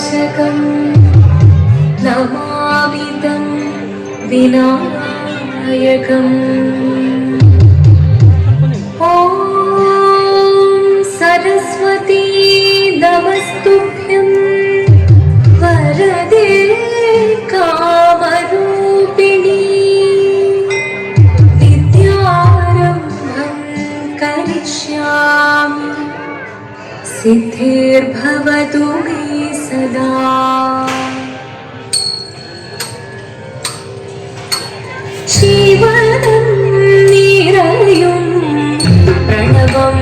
विनाशकं नमामि तं विनायकम्। ॐ सरस्वती नमस्तुभ्यं। वरदे कामरूपिणी। विद्यारम्भं करिष्यामि। सिद्धिर्भवतु मे സദാ. ശിവനം നിറയും പ്രണവം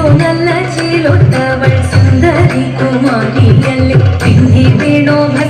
ನೀನು ನನ್ನ ಚೀಲೊತ್ತವಳ ಸುಂದರಿ ಕುಮಾರಿಯಲ್ಲಿ ಬಿಂದಿ ಬೇಡೋ ಭಕ್ತಿ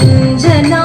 అంజనా